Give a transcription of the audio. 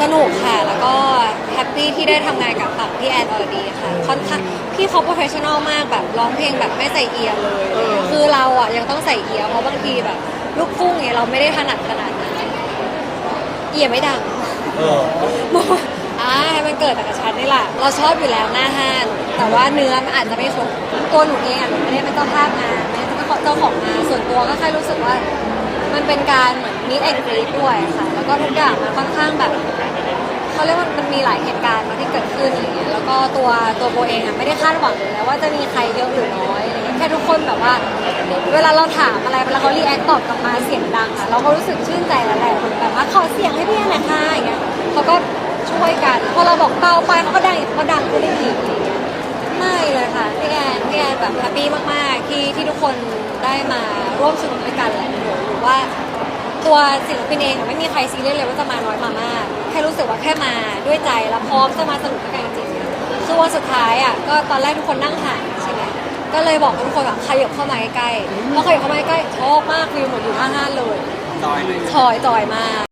สนุกค่ะ แล้วก็แฮปปี้ที่ได้ทำงานกับฝั่งพี่แอนอรดีค่ะค่อนข้างพี่เขาโปรเฟชชั่นอลมากแบบร้องเพลงแบบไม่ใส่เอียร์เลย คือเราอะยังต้องใส่เอียร์เพราะบางทีแบบลูกทุ่งเนี่ยเราไม่ได้ถนัดขนาดนั้นเอียร์ไม่ดัง เออบอกว่าอ่าให้มันเกิดจากกระชันนี่แหละ เราชอบอยู่แล้วหน้าห้านแต่ว่าเนื้อมันอาจจะไม่ครบตัวหนูเองอะหนูไม่ได้เป็นเจ้าภาพงานไม่ได้เป็นเจ้าของงานส่วนตัวก็แค่รู้สึกว่า มันเป็นการเหมือนมิดแอนกรีดด้วยค่ะ แล้วก็ทุกอย่างมันค่อนข้างแบบ ตัวตัวโบเองอะไม่ได้คาดหวังเลยนะว่าจะมีใครเยอะหรือน้อยอะไรเงี้ยแค่ทุกคนแบบว่า เวลาเราถามอะไรเวลาเขารีแอคตอบกลับมาเสียงดังอะเราก็รู้สึกชื่นใจแล้วแหละแบบว่าขอเสียงให้พี่แอนหน่อยค่ะอย่างเงี้ยเขาก็ช่วยกันพอเราบอกเบาไปเขาก็ดังเขาก็ดังขึ้นอีกไรเงี้ยไม่เลยค่ะพี่แอนพี่แอนแบบแฮปปี้มากๆที่ที่ทุกคนได้มาร่วมสนุกด้วยกันแหละหนูหรือว่าตัวศิลปินเองไม่มีใครซีเรียสเลยว่าจะมาน้อยมามากแค่รู้สึกว่าแค่มาด้วยใจแล้วพร้อมจะมาสนุกด้วยกัน วันสุดท้ายอะก็ตอนแรกทุกคนนั่งห่างใช่ไหมก็เลยบอกทุกคนแบบขยับเข้ามาใกล้ๆพอขยับเข้ามาใกล้ๆชอบมากฟิลเหมือนอยู่หน้าห้านเลยจอยเลยชอยจอยมาก